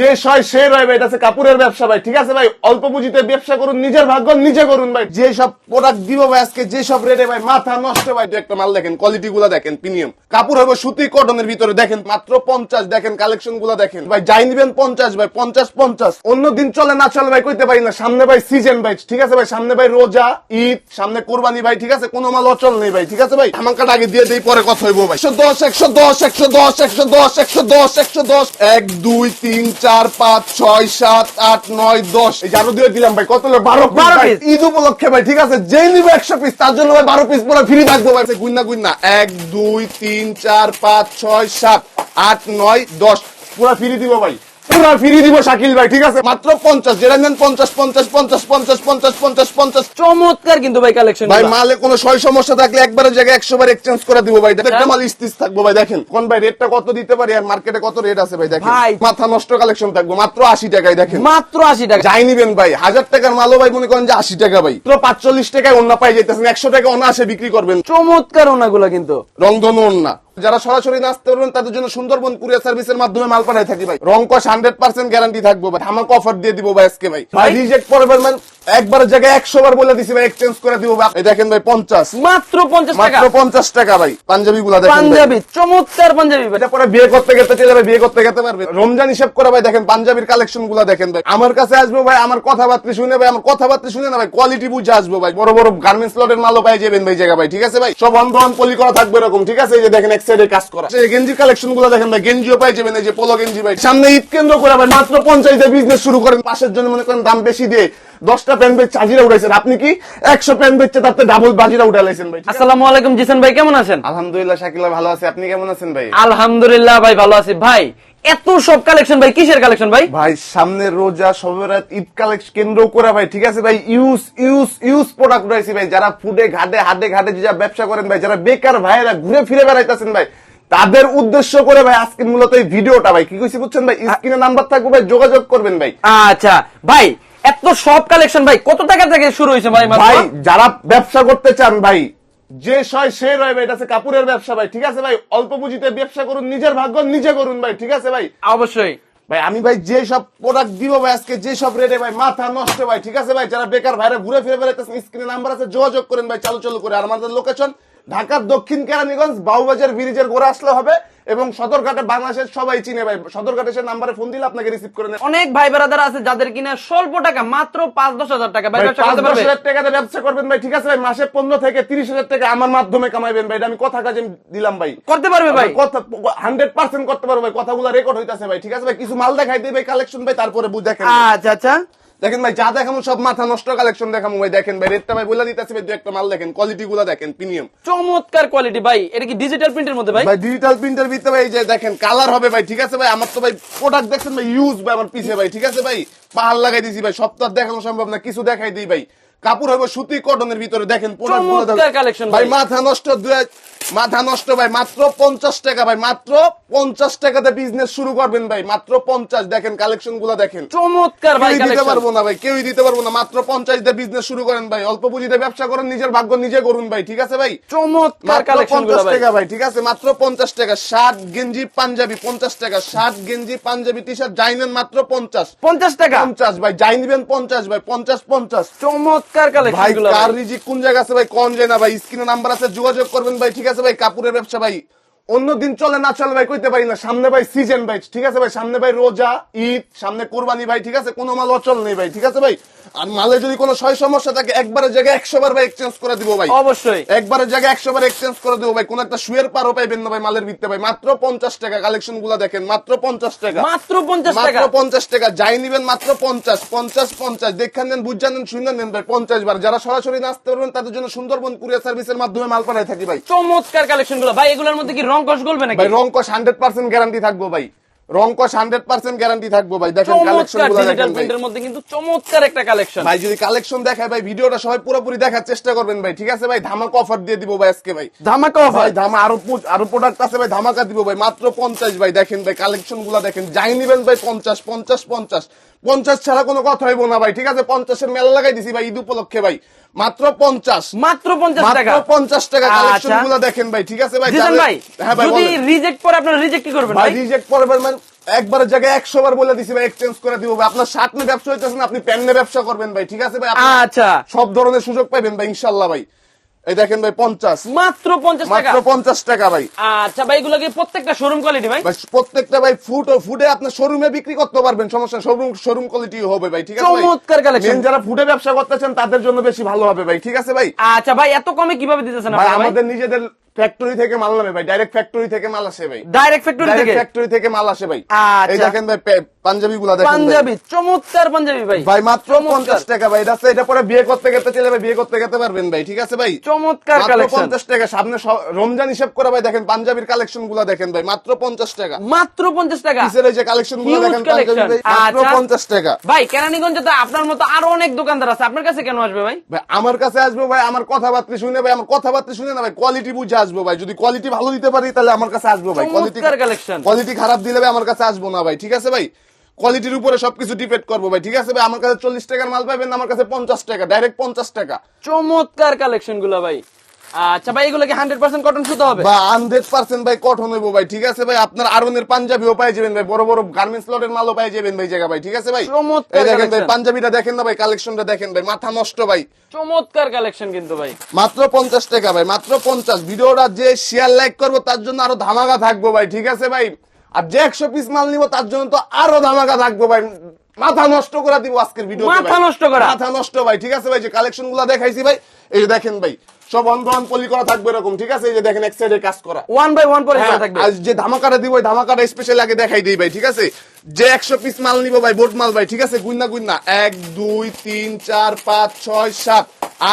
যে সয় সে রয় ভাই, এটা হচ্ছে কাপড়ের ব্যবসা ভাই, ঠিক আছে ভাই? অল্প পুঁজিতে ব্যবসা করুন, নিজের ভাগ্য নিজে করুন ভাই। যে সব প্রোডাক্ট দিব ভাই আজকে, যে সব রেটে ভাই, মাথা নষ্ট ভাই, দু একটা মাল দেখেন কোয়ালিটি গুলা দেখেন প্রিমিয়াম কাপড় হবে সুতি কটনের ভিতরে, দেখেন, মাত্র পঞ্চাশ, দেখেন কালেকশনগুলা দেখেন। ভাই, যাই নিবেন পঞ্চাশ ভাই, পঞ্চাশ পঞ্চাশ। অন্য দিন চলে না চলে ভাই, কইতে পারি না। সামনে ভাই সিজন ভাই, ঠিক আছে ভাই? সামনে ভাই রোজা, ঈদ, সামনে কোরবানি ভাই, ঠিক আছে? কোনো মাল অচল নেই ভাই, ঠিক আছে ভাই? আমাকে আগে দিয়ে দিই, পরে কথা হইবো ভাই। একশো দশ একশো দশ একশো দশ একশো দশ একশো দশ একশো দশ। এক, দুই, তিন, চার পাঁচ ছয় সাত আট নয় দশ। এই আরও দিয়ে দিলাম ভাই কত? বারো বারো। ঈদ উপলক্ষে ভাই ঠিক আছে? যেই নিবে একশো পিস তার জন্য ভাই বারো পিস বলে ফ্রি থাকব ভাই। গুন্না গুন্না এক দুই তিন চার পাঁচ ছয় সাত আট নয় দশ। পুরা ফ্রি দিব ভাই। পুরা ফ্রি দিব শাকিল ভাই ঠিক আছে? মাত্র পঞ্চাশ যেটা নেন পঞ্চাশ পঞ্চাশ পঞ্চাশ পঞ্চাশ পঞ্চাশ পঞ্চাশ পঞ্চাশ। চমৎকার কিন্তু ভাই কালেকশন ভাই মালে কোনো সয় সমস্যা থাকলে একবারের জায়গায় একশো বার এক্সচেঞ্জ করে দিব ভাই। একটা মাল স্টিচ থাকব ভাই দেখেন। কোন ভাই রেটটা কত দিতে পারি আর মার্কেটে কত রেট আছে ভাই দেখেন। মাথা নষ্ট কালেকশন থাকব মাত্র আশি টাকায় দেখেন। মাত্র আশি টাকা। যাই নিবেন ভাই হাজার টাকার মালও ভাই মনে করেন যে আশি টাকা ভাই। তো পাঁচচল্লিশ টাকায় অন্য পাই যেতেছেন একশো টাকা অনায়াসে বিক্রি করবেন। চমৎকার ওনাগুলো কিন্তু। রংধনু না যারা সরাসরি নাচতে পারবেন তাদের জন্য সুন্দরবন কুরিয়ার সার্ভিসের মাধ্যমে মাল পাঠাই থাকি ভাই। রংকশ হান্ড্রেড পার্সেন্ট গ্যারান্টি থাকব ভাই। আমাকে অফার দিয়ে দিব ভাই আজকে ভাই। ভাই। রিজেক্ট করবেন মানে একবারের জায়গায় একশো বার বলে দিছি ভাই এক্সচেঞ্জ করে দিব ভাই। এই দেখেন ভাই পঞ্চাশ। মাত্র পঞ্চাশ মাত্র পঞ্চাশ টাকা ভাই। পাঞ্জাবি গুলা দেখেন পাঞ্জাবি চমৎকার পাঞ্জাবি এটা পরে বিয়ে করতে গেতে চলে যাবে বিয়ে করতে গেতে পারবে। রমজান হিসাব করে ভাই দেখেন পাঞ্জাবির কালেকশনগুলা দেখেন ভাই। আমার কাছে আসব ভাই আমার কথাবার্তা শুনে ভাই আমার কথাবার্তা শুনে না ভাই কোয়ালিটি বুঝে আসব ভাই। বড় বড় গার্মেন্টস লটের মালও পাই যাবেন ভাই জায়গা ভাই ঠিক আছে ভাই? সব অন্ধন পলি করা থাকবে এরকম ঠিক আছে? এই যে দেখেন এক সাইডে কাজ করা। এই গেঞ্জির কালেকশনগুলো দেখেন ভাই গেঞ্জিও পাই যাবেন এই যে পোলো গেঞ্জি ভাই সামনে ঈদ কেন্দ্র করে ভাই মাত্র বিজনেস শুরু করেন। পাশের জন্য মনে করেন দাম বেশি দিয়ে দশটা প্যান বেচ চাজিরা উঠাইছেন। আপনি কি একশো প্যান বেচছে তাতে ডাবল বাজিরা উঠাইছেন ভাই আসসালামু আলাইকুম জিসান ভাই কেমন আছেন? আলহামদুলিল্লাহ শাকিলা ভালো আছে। আপনি কেমন আছেন ভাই? আলহামদুলিল্লাহ ভাই ভালো আছি। ভাই এত সব কালেকশন ভাই কিসের কালেকশন ভাই? ভাই সামনে রোজা সবেরাত ঈদ কালেকশন কেন্দ্র করে ভাই ঠিক আছে ভাই? ইউজ ইউজ ইউজ প্রোডাক্ট রয়েছে ভাই। যারা ফুডে ঘাটে হাটে ঘাটে যে ব্যবসা করেন ভাই যারা বেকার ভাইরা ঘুরে ফিরে বেড়াইতেছেন ভাই তাদের উদ্দেশ্য করে ভাই আজকে মূলত এই ভিডিওটা ভাই কি কইছি বুঝছেন ভাই? স্ক্রিনে নাম্বার থাকবে ভাই যোগাযোগ করবেন ভাই। আচ্ছা ভাই এত সব কালেকশন ভাই কত টাকা থেকে শুরু হয়েছে ভাই ভাই যারা ব্যবসা করতে চান ভাই যে সয় সে রয় ভাই এটা হচ্ছে কাপড়ের ব্যবসা ভাই ঠিক আছে ভাই? অল্প পুঁজিতে ব্যবসা করুন নিজের ভাগ্য নিজে করুন ভাই ঠিক আছে ভাই? অবশ্যই। ভাই আমি ভাই যে সব প্রোডাক্ট দিব ভাই আজকে যে সব রেটে ভাই মাথা নষ্ট ভাই ঠিক আছে ভাই? যারা বেকার ভাইরা ঘুরে ফিরে বেড়াইতেছেন স্ক্রিনে নাম্বার আছে যোগাযোগ করেন ভাই চালু চালু করে। আর আমাদের লোকেশন ঢাকার দক্ষিণ কেরানীগঞ্জ বাউবাজার ব্রিজের গোড়া আসলে হবে এবং সদরঘাটে বাংলাদেশের সবাই চিনে ভাই। সদরঘাটে সে নাম্বারে ফোন দিলে আপনাকে রিসিভ করে নেবে। অনেক ভাই বেড়াদার আছে যাদের কিনা স্বল্প টাকা মাত্র পাঁচ দশ হাজার টাকা। ভাই পাঁচ দশ হাজার টাকাতে ব্যবসা করবেন ভাই ঠিক আছে ভাই? মাসে পনেরো থেকে তিরিশ হাজার টাকা আমার মাধ্যমে কামাইবেন ভাই। এটা আমি কথা কাজে দিলাম ভাই। করতে পারবে ভাই? কথা হান্ড্রেড পার্সেন্ট করতে পারব ভাই। কথাগুলো রেকর্ড হইতাছে ভাই ঠিক আছে ভাই? কিছু মাল দেখাই দিই ভাই কালেকশন ভাই তারপরে বুঝ দেখেন আচ্ছা আচ্ছা। দেখেন ভাই যা দেখামো সব মাথা নষ্ট কালেকশন দেখামো ভাই। দেখেন ভাই রেটটা ভাই বলে দিতেছি ভাই দু একটা মাল দেখেন কোয়ালিটি গুলো দেখেন প্রিমিয়াম চমৎকার কোয়ালিটি ভাই এটা কি ডিজিটাল প্রিন্টের মধ্যে ভাই? ভাই ডিজিটাল প্রিন্টের ভিতরে ভাই এই যে দেখেন কালার হবে ভাই ঠিক আছে ভাই? আমার তো ভাই প্রোডাক্ট দেখছেন ভাই ইউজ ভাই আমার পিছে ভাই ঠিক আছে ভাই? পাহাড় লাগাই দিছি ভাই সব তো আর দেখানো সম্ভব না কিছু দেখাই দিই ভাই। কাপড় হবে সুতি কটনের ভিতরে। দেখেন ভাই। মাথা নষ্ট মাথা নষ্ট ভাই মাত্র পঞ্চাশ টাকা ভাই মাত্র পঞ্চাশ টাকাতে বিজনেস শুরু করবেন ভাই মাত্র পঞ্চাশ। দেখেন কালেকশনগুলো দেখেন। চমৎকার ভাই দিতে পারব না ভাই কেউই দিতে পারব না। মাত্র পঞ্চাশ দিয়ে বিজনেস শুরু করেন ভাই। অল্প পুঁজিতে ব্যবসা করেন নিজের ভাগ্য নিজে করুন ভাই ঠিক আছে ভাই? চমৎকার পঞ্চাশ টাকা ভাই ঠিক আছে? মাত্র পঞ্চাশ টাকা। শার্ট গেঞ্জি পাঞ্জাবি পঞ্চাশ টাকা। শার্ট গেঞ্জি পাঞ্জাবি টি শার্ট যাইনেন মাত্র পঞ্চাশ। পঞ্চাশ টাকা? পঞ্চাশ ভাই যাই নিবেন পঞ্চাশ ভাই পঞ্চাশ পঞ্চাশ। চমৎকার ভাই কালেকশনগুলো কার রিজিক কোন জায়গা আছে ভাই? কোন না ভাই। স্ক্রিনে নাম্বার আছে যোগাযোগ করবেন ভাই ঠিক আছে ভাই? কাপুরের ব্যবসা ভাই। অন্য দিন চলে না চলে ভাই কইতে পারি না। সামনে ভাই সিজন ভাই ঠিক আছে ভাই? সামনে ভাই রোজা ঈদ সামনে কোরবানি ভাই ঠিক আছে? কোনো মাল অচল নেই ভাই ঠিক আছে ভাই? আর মালে যদি কোনো সয় সমস্যা থাকে একবারের জায়গায় একশো বার ভাই এক্সচেঞ্জ করে দিব ভাই। অবশ্যই। একবারের জায়গায় একশো বার এক্সচেঞ্জ করে দেবো ভাই। কোন একটা শুয়ের পারও পাইবেন না ভাই মালের ভিত্তে ভাই। মাত্র পঞ্চাশ টাকা কালেকশনগুলা দেখেন মাত্র পঞ্চাশ টাকা। মাত্র পঞ্চাশ মাত্র পঞ্চাশ টাকা যাই নিবেন মাত্র পঞ্চাশ পঞ্চাশ পঞ্চাশ। দেখেন নেন শুনে নেন ভাই পঞ্চাশ বার। যারা সরাসরি নাচতে পারবেন তাদের জন্য সুন্দরবন কুরিয়ার সার্ভিসের মাধ্যমে মাল পাঠাই থাকি ভাই। চমৎকার কালেকশনগুলো। ভাই এগুলোর মধ্যে কি রং কষ গলবে নাকি? ভাই রংকশ হান্ড্রেড পার্সেন্ট গ্যারান্টি থাকব ভাই। রংকশ হান্ড্রেড পার্সেন্ট গ্যারান্টি থাকব ভাই। দেখেন কালেকশন চমৎকারগুলো ডিজিটাল প্রিন্টের মধ্যে কিন্তু চমৎকার একটা কালেকশন ভাই যদি কালেকশন দেখায় ভাই ভিডিওটা সবাই পুরোপুরি দেখার চেষ্টা করবেন ভাই ঠিক আছে ভাই? ধামাকা অফার দিয়ে দিব ভাই আজকে ভাই। ধামাকা ভাই ভাই ধামা আরও আরও প্রোডাক্ট আছে ভাই ধামাকা দিব ভাই মাত্র পঞ্চাশ ভাই। দেখেন ভাই কালেকশনগুলা দেখেন যাই নিবেন ভাই পঞ্চাশ পঞ্চাশ পঞ্চাশ। পঞ্চাশ ছাড়া কোনো কথা হইব না ভাই ঠিক আছে? পঞ্চাশের মেলা লাগাই দিছি ভাই ঈদ উপলক্ষে ভাই। মাত্র পঞ্চাশ। মাত্র পঞ্চাশ টাকা? পঞ্চাশ টাকা কালেকশন আচ্ছা। গুলা দেখেন ভাই ঠিক আছে ভাই? হ্যাঁ ভাই যদি রিজেক্ট পরে আপনারা রিজেক্ট কি করবেন ভাই রিজেক্ট করবেন মানে একবারের জায়গায় একশো বার বলে দিছি ভাই এক্সচেঞ্জ করে দিব ভাই। আপনার শার্ট নিয়ে ব্যবসা হইতেছে না আপনি প্যান্ট নিয়ে ব্যবসা করবেন ভাই ঠিক আছে ভাই? আচ্ছা। সব ধরনের সুযোগ পাইবেন ভাই ইনশাল্লাহ ভাই। এই দেখেন ভাই পঞ্চাশ। মাত্র পঞ্চাশ মাত্র পঞ্চাশ টাকা ভাই। আচ্ছা ভাই এগুলো প্রত্যেকটা শোরুম কোয়ালিটি ভাই? প্রত্যেকটা ভাই ফুট ও ফুটে আপনার শোরুমে বিক্রি করতে পারবেন সমস্যা শোরুম শোরুম কোয়ালিটি হবে ভাই ঠিক আছে চমৎকার। Main যারা ফুটে ব্যবসা করতেছেন তাদের জন্য বেশি ভালো হবে ভাই ঠিক আছে ভাই? আচ্ছা ভাই এত কমে কীভাবে দিতেছেন ভাই আমাদের নিজেদের ফ্যাক্টরি থেকে মাল নামে ভাই ডাইরেক্ট ফ্যাক্টরি থেকে মাল আসে ভাই। ডাইরেক্ট ফ্যাক্টরি থেকে? ফ্যাক্টরি থেকে মাল আসে ভাই। আচ্ছা। এই দেখেন ভাই পাঞ্জাবি গুলা দেখেন পাঞ্জাবি চমৎকার পাঞ্জাবি ভাই। ভাই মাত্র চমৎকার। পঞ্চাশ টাকা ভাই। এটা এটা পরে বিয়ে করতে গেতে চলে ভাই বিয়ে করতে গেতে পারবেন ভাই ঠিক আছে ভাই? চমৎকার কালেকশন পঞ্চাশ টাকা সামনে রমজান হিসাব করে ভাই দেখেন পাঞ্জাবির কালেকশনগুলা দেখেন ভাই মাত্র পঞ্চাশ টাকা। মাত্র পঞ্চাশ টাকা। পিসের এই যে কালেকশনগুলো দেখেন পাঞ্জাবি ভাই, মাত্র আচ্ছা। পঞ্চাশ টাকা। ভাই কেরানীগঞ্জে তো আপনার মতো আরও অনেক দোকানদার আছে। আপনার কাছে কেন আসবে ভাই? ভাই আমার কাছে আসব ভাই আমার কথাবার্তা শুনে ভাই আমার কথাবার্তা শুনে না ভাই কোয়ালিটি বুঝে আসব ভাই। যদি কোয়ালিটি ভালো দিতে পারি তাহলে আমার কাছে আসব ভাই। কোয়ালিটি কালেকশন কোয়ালিটি খারাপ দিলে ভাই আমার কাছে আসব না ভাই ঠিক আছে ভাই? কোয়ালিটির উপরে সবকিছু ডিপেন্ড করব ভাই ঠিক আছে ভাই? আমার কাছে চল্লিশ টাকার মাল পাবেন আমার কাছে পঞ্চাশ টাকা ডাইরেক্ট পঞ্চাশ টাকা। চমৎকার কালেকশনগুলো ভাই। আচ্ছা ভাই এগুলো কি হান্ড্রেড পার্সেন্ট কটন সুতো হবে? বা হান্ড্রেড পার্সেন্ট ভাই হইবো ভাই ঠিক আছে ভাই? আপনার আরনের পাঞ্জাবিও পাই যাবেন ভাই বড় বড় গার্মেন্টস লটের মালও পাই যাবেন ভাই জায়গা ভাই ঠিক আছে ভাই? এই দেখেন ভাই পাঞ্জাবিটা দেখেন না ভাই কালেকশনটা দেখেন ভাই মাথা নষ্ট ভাই। চমৎকার কালেকশন কিন্তু ভাই। মাত্র পঞ্চাশ টাকা ভাই মাত্র ভিডিওটা যে শেয়ার লাইক করব তার জন্য আরও ধামাকা থাকব ভাই ঠিক আছে ভাই? আর যে একশো পিস মাল নিবো তার জন্য তো আরও ধামাকা থাকব ভাই। মাথা নষ্ট করে দিব আজকের ভিডিও মাথা নষ্ট করা। মাথা নষ্ট ভাই ঠিক আছে ভাই? যে কালেকশনগুলা দেখাইছি ভাই এই যে দেখেন ভাই সব অন্ধন পলি করা থাকবে এরকম ঠিক আছে? এই যে দেখেন এক সাইডে কাজ করা। ওয়ান বাই ওয়ান হ্যাঁ, থাকবে। আজ যে ধামাকাটা দিব ওই ধামাকাটা স্পেশাল আগে দেখাই দিই ভাই ঠিক আছে? যে একশো পিস মাল নিব ভাই বোট মাল ভাই ঠিক আছে? গুন্না গুন্না এক দুই তিন চার পাঁচ ছয় সাত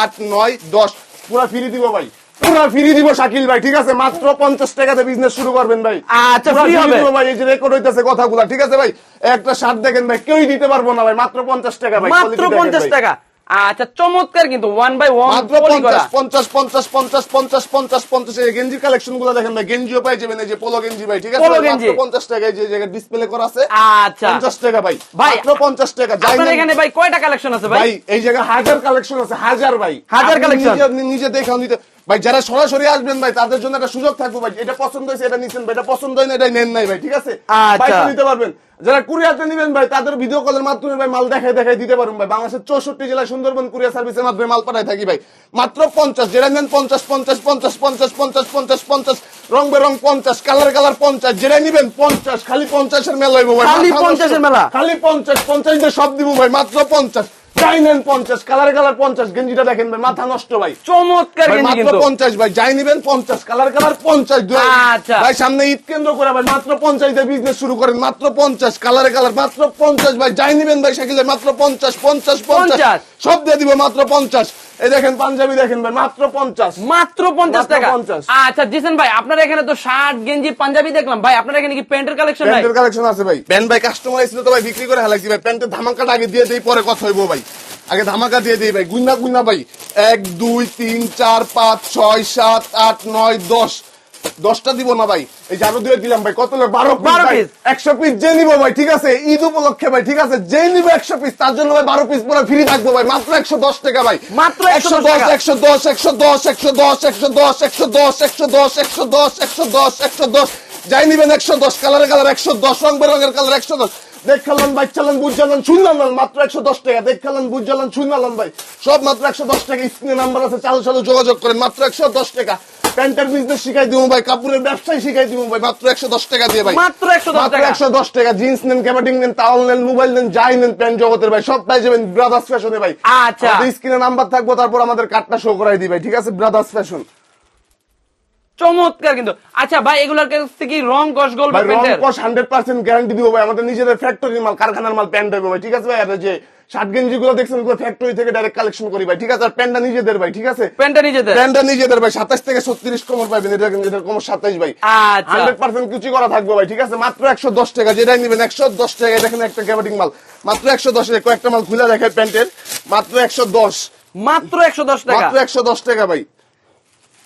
আট নয় দশ। পুরা ফ্রি দিব ভাই। পুরা ফ্রি দিব শাকিল ভাই ঠিক আছে? মাত্র পঞ্চাশ টাকাতে বিজনেস শুরু করবেন ভাই। আচ্ছা, free হবে। ভাই এই যে রেকর্ড হইতেছে কথাগুলা ঠিক আছে ভাই? একটা শার্ট দেখেন ভাই কেউই দিতে পারব না ভাই মাত্র পঞ্চাশ টাকা ভাই মাত্র quality দেখেন পঞ্চাশ ভাই। টাকা। আচ্ছা চমৎকার কিন্তু ওয়ান বাই ওয়ান মাত্র পঞ্চাশ পঞ্চাশ পঞ্চাশ পঞ্চাশ পঞ্চাশ পঞ্চাশ পঞ্চাশ এই গেঞ্জির কালেকশনগুলো দেখেন ভাই গেঞ্জিও পাই যাবেন এই যে পোলো গেঞ্জি ভাই ঠিক আছে। মাত্র পঞ্চাশ টাকায় যে জায়গায় ডিসপ্লে করা আছে। আচ্ছা। পঞ্চাশ টাকা ভাই মাত্র পঞ্চাশ টাকা যাই আপনার এখানে ভাই কয়টা কালেকশন আছে ভাই? ভাই এই জায়গায় হাজার কালেকশন আছে হাজার ভাই। হাজার collection? নিজে- দেখাও নিতে ভাই যারা সরাসরি আসবেন ভাই তাদের জন্য একটা সুযোগ থাকবে ভাই এটা পছন্দ হয়েছে এটা নিছেন ভাই এটা পছন্দ হয় না এটা নেন নাই ভাই ঠিক আছে আচ্ছা। নিতে পারবেন যারা কুরিয়াতে নিবেন ভাই তাদের ভিডিও কলের মাধ্যমে ভাই মাল দেখাই দেখাই দিতে পারবেন ভাই বাংলাদেশের চৌষট্টি জেলায় সুন্দরবন কুরিয়ার সার্ভিসের মাধ্যমে মাল পাঠাই থাকি ভাই মাত্র পঞ্চাশ যেটা নেন পঞ্চাশ পঞ্চাশ পঞ্চাশ পঞ্চাশ পঞ্চাশ পঞ্চাশ পঞ্চাশ রং বেরং পঞ্চাশ কালার কালার পঞ্চাশ যেটা নিবেন পঞ্চাশ খালি পঞ্চাশের মেলা হইব ভাই খালি মাথা নষ্ট। 50 এর মেলা? খালি পঞ্চাশ পঞ্চাশ দিয়ে সব দিব ভাই মাত্র পঞ্চাশ যাই নেন পঞ্চাশ কালার কালার পঞ্চাশ গেঞ্জিটা দেখেন ভাই মাথা নষ্ট ভাই। চমৎকার গেঞ্জি কিন্তু। পঞ্চাশ ভাই যাই নিবেন পঞ্চাশ কালার কালার পঞ্চাশ আচ্ছা। ভাই সামনে ঈদ কেন্দ্র করে ভাই মাত্র পঞ্চাশ দিয়ে বিজনেস শুরু করেন মাত্র পঞ্চাশ কালারে কালার মাত্র পঞ্চাশ ভাই যাই নিবেন ভাই মাত্র পঞ্চাশ পঞ্চাশ পঞ্চাশ। সব দিয়ে দিব মাত্র পঞ্চাশ। এই দেখেন পাঞ্জাবি দেখেন ভাই মাত্র পঞ্চাশ। মাত্র পঞ্চাশ টাকা? 50 আচ্ছা জিসেন ভাই আপনার এখানে তো শার্ট গেঞ্জি পাঞ্জাবি দেখলাম। ভাই আপনার এখানে কি প্যান্টের কালেকশন প্যান্টের কালেকশন আছে ভাই। প্যান্ট ভাই কাস্টমার এসেছিল তো ভাই বিক্রি করে হালাইছি ভাই। প্যান্টের ধামাকাটা আগে দিয়ে দিই পরে কথা হইবো ভাই। আগে ধামাকা দিয়ে দিই ভাই গুন্না গুন্না ভাই এক দুই তিন চার পাঁচ ছয় সাত আট নয় দশ দশটা দিব না ভাই এই দিয়ে দিলাম ভাই কত হলো? বারো পিস 12 ভাই piece। একশো পিস যে নিবো ভাই ঠিক আছে ঈদ উপলক্ষে ভাই ঠিক আছে যে নিবে একশো পিস তার জন্য ভাই বারো পিস পুরো ফ্রি থাকব ভাই মাত্র একশো দশ টাকা ভাই মাত্র একশো দশ একশো দশ একশো দশ একশো দশ একশো দশ একশো দশ একশো দশ একশো দশ একশো দশ একশো দশ যাই নিবেন একশো দশ কালারে কালার একশো দশ রং বেরঙের কালার একশো দশ দেখালাম ভাই চালান বুঝ জ্বালান শুনলাম মাত্র একশো দশ টাকা। দেখালাম বুঝ জ্বালান শুনলাম ভাই। সব মাত্র একশো দশ টাকা স্ক্রিনে নাম্বার আছে চালু চালু যোগাযোগ করেন মাত্র একশো দশ টাকা। প্যান্টের বিজনেস শিখাই দিব ভাই কাপড়ের ব্যবসায় শিখাই দিব ভাই মাত্র একশো দশ টাকা দিয়ে ভাই। মাত্র একশো মাত্র টাকা। একশো দশ টাকা জিন্স নেন ক্যাবাটিং নেন টাওয়াল নেন মোবাইল নেন যাই নেন প্যান্ট জগতের ভাই সব পাই যাবেন ব্রাদার্স ফ্যাশনে ভাই। আচ্ছা। স্ক্রিনে নাম্বার থাকব তারপর আমাদের কার্ডটা শো করাই দিই ভাই ঠিক আছে? ব্রাদার্স ফ্যাশন চমৎকার কিন্তু। আচ্ছা ভাই এগুলোর কাছ কি রং কস গোল ভাই রং কস গ্যারান্টি দিব ভাই। আমাদের নিজেদের ফ্যাক্টরির মাল কারখানার মাল প্যান্ট দেবো ভাই ঠিক আছে ভাই? আর যে শার্ট গেঞ্জি গুলো দেখছেন ওগুলো ফ্যাক্টরি থেকে ডাইরেক্ট কালেকশন করি ভাই ঠিক আছে? আর প্যান্টটা নিজেদের ভাই ঠিক আছে? প্যান্টটা নিজেদের? প্যান্টটা নিজেদের ভাই সাতাশ থেকে ছত্রিশ কমর পাবেন এটা কিন্তু কমর সাতাইশ ভাই। আচ্ছা। হান্ড্রেড পার্সেন্ট কুচি করা থাকবে ভাই ঠিক আছে? মাত্র একশো দশ টাকা যেটাই নিবেন একশো দশ টাকা দেখেন একটা মাল। মাত্র একশো দশ টাকা কয়েকটা মাল খুলে দেখে প্যান্টের। মাত্র একশো দশ। মাত্র একশো দশ টাকা? মাত্র একশো দশ টাকা ভাই।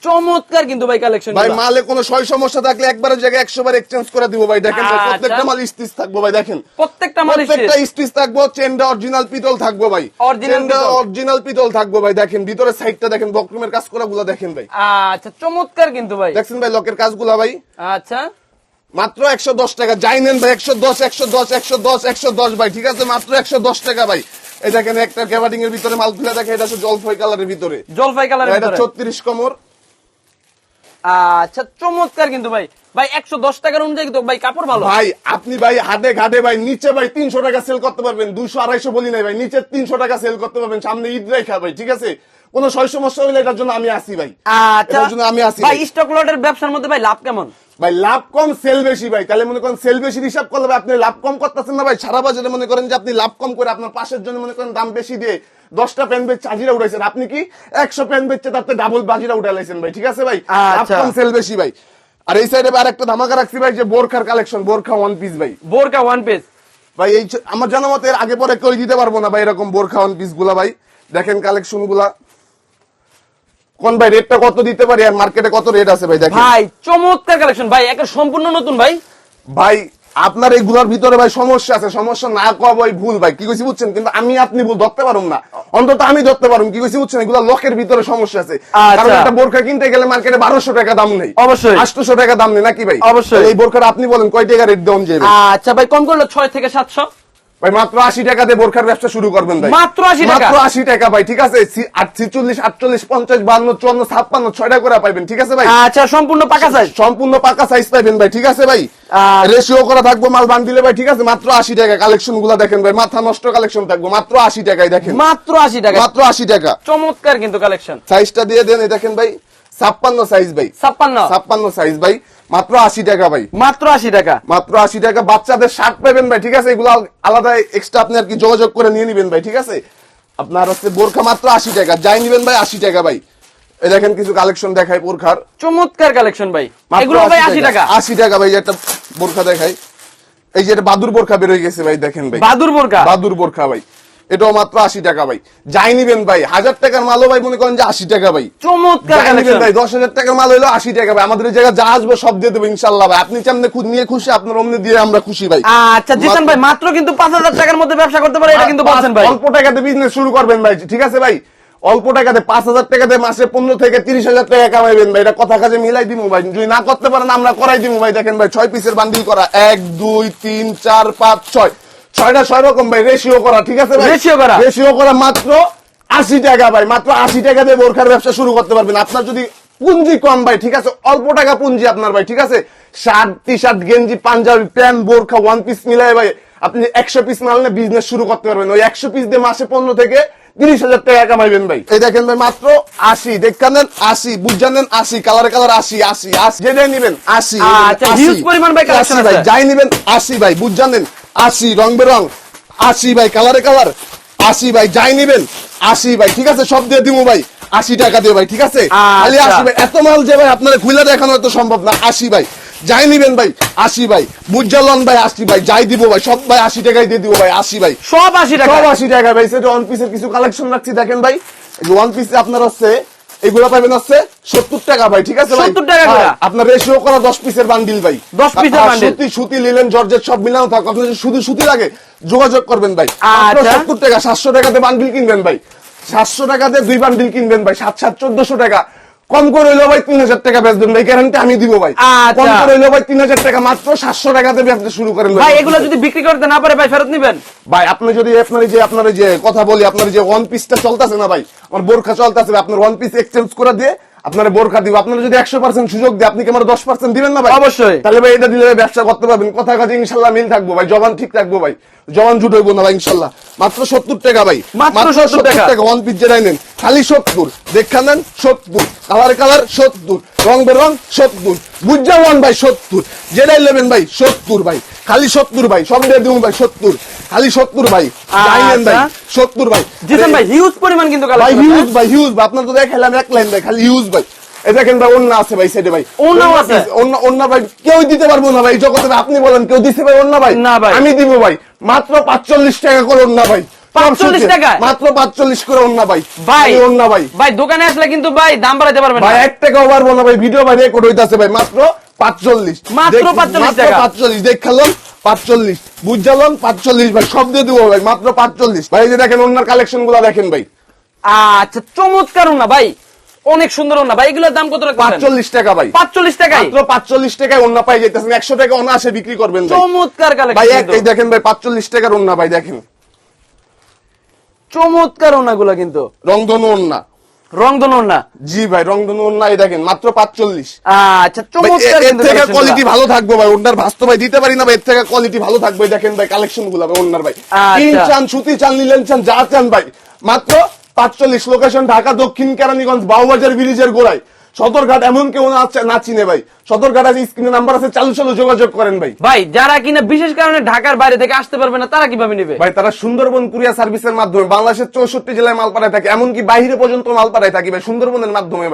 চমৎকার কিন্তু ভাই কালেকশন ভাই মালে কোনো সয় সমস্যা থাকলে একবারের জায়গায় একশো বার এক্সচেঞ্জ করে দিব ভাই। দেখেন আচ্ছা। প্রত্যেকটা মাল স্টিচ থাকব ভাই দেখেন। প্রত্যেকটা মাল প্রত্যেকটা স্টিচ। থাকব চেনটা অরিজিনাল পিতল থাকব ভাই। চেনটা অরিজিনাল পিতল থাকব ভাই দেখেন। ভিতরে সাইডটা দেখেন বকরুমের কাজ করা গুলা দেখেন ভাই। আচ্ছা চমৎকার কিন্তু ভাই। দেখছেন ভাই লকের কাজগুলা ভাই? আচ্ছা। মাত্র একশো দশ টাকা। যাই নেন ভাই একশো দশ একশো দশ একশো দশ একশো দশ ভাই ঠিক আছে? মাত্র একশো দশ টাকা ভাই। এই দেখেন একটা ক্যাবাটিং এর ভিতরে মাল খুলে দেখে এটা জলফাই কালারের ভিতরে। জলফাই কালারের এটা ছত্রিশ কমর। আচ্ছা চমৎকার কিন্তু ভাই। ভাই, একশো দশ টাকার অনুযায়ী কিন্তু ভাই কাপড় ভালো। ভাই, আপনি ভাই হাতে ঘাটে ভাই, নিচে ভাই তিনশো টাকা সেল করতে পারবেন। দুশো আড়াইশো বলি নাই ভাই, নিচে তিনশো টাকা সেল করতে পারবেন। সামনে ঈদ রেখা ভাই, ঠিক আছে? কোনো সয় সমস্যা হইলে এটার জন্য আমি আসি ভাই। আচ্ছা। এটার জন্য আমি আসি ভাই। স্টক লটের ব্যবসার মধ্যে ভাই লাভ কেমন? ভাই লাভ কম সেল বেশি ভাই। তাহলে মনে করেন সেল বেশি হিসাব করলে ভাই আপনি লাভ কম করতেছেন না ভাই। সারা বাজারে মনে করেন যে আপনি লাভ কম করে আপনার পাশের জন্য মনে করেন দাম বেশি দিয়ে দশটা প্যান বেচ চাজিরা উঠাইছেন। আপনি কি একশো প্যান বেচছে তাতে ডাবল বাজিরা উঠাইছেন ভাই? ঠিক আছে ভাই? লাভ আচ্ছা। কম সেল বেশি ভাই। আর এই সাইডে আর একটা ধামাকা রাখছি ভাই যে বোরখার কালেকশন বোরখা ওয়ান পিস ভাই। বোরখা ওয়ান পিস ভাই এই আমার জানা মতে এর আগে পরে কেউ দিতে পারব না ভাই এরকম বোরখা ওয়ান পিসগুলা ভাই। দেখেন কালেকশনগুলা। কোন ভাই রেটটা কত দিতে পারি আর মার্কেটে কত রেট আছে ভাই দেখেন। ভাই চমৎকার কালেকশন ভাই একটা সম্পূর্ণ নতুন ভাই। ভাই আপনার এইগুলোর ভিতরে ভাই সমস্যা আছে সমস্যা না কব ভাই ভুল ভাই। কি কইছি বুঝছেন? কিন্তু আমি আপনি ভুল ধরতে পারুম না। অন্তত আমি ধরতে পারুম কি কইছি বুঝছেন? এগুলো লকের ভিতরে সমস্যা আছে। আচ্ছা। কারণ একটা বোরখা কিনতে গেলে মার্কেটে বারোশো টাকা দাম নেই। অবশ্যই। আটশো টাকা দাম নেই নাকি ভাই? অবশ্যই। এই বোরখার আপনি বলেন কয় টাকা রেট দেওয়া যাবে আচ্ছা ভাই কম করল ছয় থেকে সাতশো। ভাই মাত্র আশি টাকা দিয়ে বোরখার ব্যবসা শুরু করবেন ভাই। মাত্র 80 টাকা? মাত্র আশি টাকা ভাই ঠিক আছে? ছিচল্লিশ আটচল্লিশ পঞ্চাশ বান্ন চুয়ান্ন ছাপ্পান্ন ছয়টা করে পাইবেন ঠিক আছে ভাই? আচ্ছা সম্পূর্ণ পাকা সাইজ সম্পূর্ণ পাকা সাইজ পাইবেন ভাই ঠিক আছে ভাই? রেশিও করা থাকব মাল বান্ডিলে ভাই ঠিক আছে? মাত্র আশি টাকা কালেকশনগুলা দেখেন ভাই মাথা নষ্ট কালেকশন থাকব মাত্র আশি টাকায় দেখেন। মাত্র আশি টাকা। মাত্র আশি টাকা। চমৎকার কিন্তু কালেকশন সাইজটা দিয়ে দেন দেখেন ভাই। ছাপ্পান্ন সাইজ ভাই। ছাপ্পান্ন? ছাপ্পান্ন সাইজ ভাই। মাত্র আশি টাকা ভাই। মাত্র আশি টাকা? মাত্র আশি টাকা। বাচ্চাদের শার্ট পাবেন ভাই ঠিক আছে? এগুলো আলাদা এক্সট্রা আপনি আর কি যোগাযোগ করে নিয়ে নিবেন ভাই ঠিক আছে? আপনার হচ্ছে বোরখা মাত্র আশি টাকা। যাই নিবেন ভাই আশি টাকা ভাই। দেখেন কিছু কালেকশন দেখায় বোরখার। চমৎকার কালেকশন ভাই। এগুলো ভাই আশি টাকা? আশি টাকা ভাই একটা বোরখা দেখাই। এই যে এটা বাদুর বোরখা বেরোয় গেছে ভাই দেখেন ভাই। বাদুর বোরকা বাদুর বোরখা ভাই। এটাও মাত্র আশি টাকা ভাই। যাই নিবেন ভাই হাজার টাকার মালও ভাই মনে করেন যে আশি টাকা ভাই। চমৎকার নিবেন ভাই দশ হাজার টাকার মাল হইল আশি টাকা ভাই। আমাদের এই জায়গায় যা আসবে সব দিয়ে দেবো ইনশাল্লাহ ভাই। আপনি চামনে খুদ নিয়ে খুশি আপনার অমনি দিয়ে আমরা খুশি ভাই। আচ্ছা জিসান ভাই মাত্র কিন্তু পাঁচ হাজার টাকার মধ্যে ব্যবসা করতে পারে এটা কিন্তু বলছেন ভাই। অল্প টাকাতে বিজনেস শুরু করবেন ভাই ঠিক আছে ভাই? অল্প টাকাতে পাঁচ হাজার টাকাতে মাসে পনেরো থেকে তিরিশ হাজার টাকা কামাইবেন ভাই। এটা কথা কাজে মিলাই দিব ভাই। যদি না করতে পারেন আমরা করাই দিব ভাই। দেখেন ভাই ছয় পিসের বান্ডিল করা। এক দুই তিন চার পাঁচ ছয়। ছয়টা ছয় রকম ভাই রেশিও করা ঠিক আছে ভাই? Ratio করা। রেশিও করা মাত্র আশি টাকা ভাই মাত্র আশি টাকা দিয়ে বোরখার ব্যবসা শুরু করতে পারবেন। আপনার যদি পুঞ্জি কম ভাই ঠিক আছে? অল্প টাকা পুঞ্জি আপনার ভাই ঠিক আছে? শার্ট টি শার্ট গেঞ্জি পাঞ্জাবি প্যান্ট বোরখা ওয়ান পিস মিলাই ভাই আপনি একশো পিস মাল নিয়ে বিজনেস শুরু করতে পারবেন। ওই একশো পিস দিয়ে মাসে পনেরো থেকে তিরিশ হাজার টাকা কামাইবেন ভাই। এই দেখেন ভাই মাত্র আশি। দেখেন নেন আশি। বুঝছেন নেন আশি। কালার কালার আশি আশি আশি। যেটাই নিবেন আশি আচ্ছা, পরিমাণ ভাই ভাই যাই নিবেন আশি ভাই বুঝ জানেন আশি রং বেরং। আশি ভাই কালারে কালার আশি ভাই যাই নিবেন। আশি ভাই ঠিক আছে? সব দিয়ে দিব ভাই। আশি টাকা দিয়ে ভাই ঠিক আছে? খালি আচ্ছা। আশি ভাই এত মাল যে ভাই আপনার খুলে দেখানো তো সম্ভব না। আশি ভাই যাই নিবেন ভাই আশি ভাই। বুঝালন ভাই আশি ভাই যাই দিব ভাই সব ভাই আশি টাকায় দিয়ে দিব ভাই আশি ভাই। সব আশি টাকা। সব আশি টাকা ভাই সেটা ওয়ান পিসের কিছু কালেকশন রাখছি দেখেন ভাই। ওয়ান পিসে আপনার হচ্ছে এগুলো পাবেন হচ্ছে সত্তর টাকা ভাই ঠিক আছে সত্তর টাকা হ্যাঁ, আপনার রেশিও করা দশ পিসের বান্ডিল ভাই। 10 পিসের সুতি সুতি লিলেন জর্জেট সব মিলানো থাকে আপনার শুধু সুতি লাগে যোগাযোগ করবেন ভাই। আচ্ছা। সত্তর টাকা সাতশো টাকাতে বান্ডিল কিনবেন ভাই। সাতশো টাকাতে দুই বান্ডিল কিনবেন ভাই সাত সাত চোদ্দশো টাকা। কম করে হইল ভাই তিন হাজার টাকা বেচবেন ভাই গ্যারান্টি আমি দিব ভাই। আচ্ছা। কম করে হইল ভাই তিন হাজার টাকা মাত্র সাতশো টাকাতে ব্যবসা শুরু করেন ভাই। এগুলো যদি বিক্রি করতে না পারে ভাই ফেরত নিবেন? ভাই আপনি যদি আপনার যে আপনার যে কথা বলি আপনার যে ওয়ান পিসটা চলতেছে না ভাই আমার বোরখা চলতেছে আপনার ওয়ান পিস এক্সচেঞ্জ করে দিয়ে আপনার বোরখা দিব আপনারা যদি একশো পার্সেন্ট সুযোগ দিয়ে আপনি কি আমার দশ পার্সেন্ট দিবেন না ভাই? অবশ্যই। তাহলে ভাই এটা দিলে ব্যবসা করতে পারবেন। কথা কাজে ইনশাল্লাহ মিল থাকব ভাই জবান ঠিক থাকব ভাই। জবান জুট হইবো না ভাই ইনশাল্লাহ। মাত্র সত্তর টাকা ভাই। মাত্র 70 টাকা। টাকা ওয়ান পিস যেটাই নেন। খালি সত্তর। দেখা নেন সত্তর। কালার কালার সত্তর। রং বেরং সত্তর। বুঝা ওয়ান ভাই সত্তর যেটাই নেবেন ভাই সত্তর ভাই খালি সত্তর ভাই সব দিয়ে দিব ভাই সত্তর খালি সত্তর ভাই যাই ভাই আচ্ছা। সত্তর ভাই। জিসান ভাই হিউজ পরিমাণ কিন্তু ভাই হিউজ ভাই হিউজ ভাই আপনার তো দেখাইলাম এক লাইন ভাই খালি হিউজ ভাই। দেখেন ভাই অন্য আছে ভাই সাইডে ভাই। ওড়নাও আছে? অন্য অন্য ভাই কেউ দিতে পারব না ভাই জগতে আপনি বলেন কেউ দিতে পারবেন না ভাই? না ভাই। আমি দিব ভাই মাত্র পাঁচচল্লিশ টাকা করে অন্য ভাই। 45 টাকা? মাত্র পাঁচচল্লিশ করে অন্য ভাই। ভাই খালি ভাই। ভাই দোকানে আসলে কিন্তু ভাই দাম বাড়াইতে পারবেন ভাই না টাকাও পারব না ভাই ভিডিও ভাই রেকর্ড হইতাছে ভাই মাত্র পাঁচচল্লিশ। মাত্র 45 টাকা। পাঁচচল্লিশ দেখালাম পাঁচচল্লিশ বুঝালাম পাঁচচল্লিশ ভাই সব দিয়ে ভাই মাত্র পাঁচচল্লিশ। ভাই যে দেখেন অন্যার কালেকশনগুলা দেখেন ভাই। আচ্ছা চমৎকার ভাই। অনেক সুন্দর ভাই এগুলোর দাম কত পাঁচচল্লিশ টাকা ভাই। পাঁচচল্লিশ টাকায়? মাত্র পাঁচচল্লিশ টাকায় অন্য পাই যাইতেছেন একশো টাকা অনায়াসে বিক্রি করবেন ভাই। চমৎকার ভাই এই দেখেন ভাই পাঁচচল্লিশ টাকার অন্য ভাই দেখেন। চমৎকার ওনাগুলা কিন্তু। রংধনু ওন্না রংধনু জি ভাই রংধনু এই দেখেন মাত্র পাঁচচল্লিশ। আচ্ছা চমৎকার এর থেকে কোয়ালিটি ভালো থাকব ভাই ওনার বাস্তব ভাই দিতে পারি না ভাই এর থেকে কোয়ালিটি ভালো থাকবে দেখেন ভাই কালেকশনগুলো ভাই ওনার ভাই। আচ্ছা। তিন চান সুতি চান নিলেন চান যা চান ভাই মাত্র পাঁচচল্লিশ লোকেশন ঢাকা দক্ষিণ কেরানীগঞ্জ বাউবাজার ব্রিজের গোড়ায়। সদরঘাট এমন কেউ না না চিনে ভাই। সদরঘাট আছে স্ক্রিনে নাম্বার আছে চালু চালু যোগাযোগ করেন ভাই। ভাই যারা কিনা বিশেষ কারণে ঢাকার বাইরে থেকে আসতে পারবে না তারা কীভাবে নেবে? ভাই তারা সুন্দরবন কুরিয়া সার্ভিসের মাধ্যমে বাংলাদেশের চৌষট্টি জেলায় মাল পাঠায় থাকে এমনকি বাইরে পর্যন্ত মাল পাড়ায় থাকি ভাই সুন্দরবনের মাধ্যমে।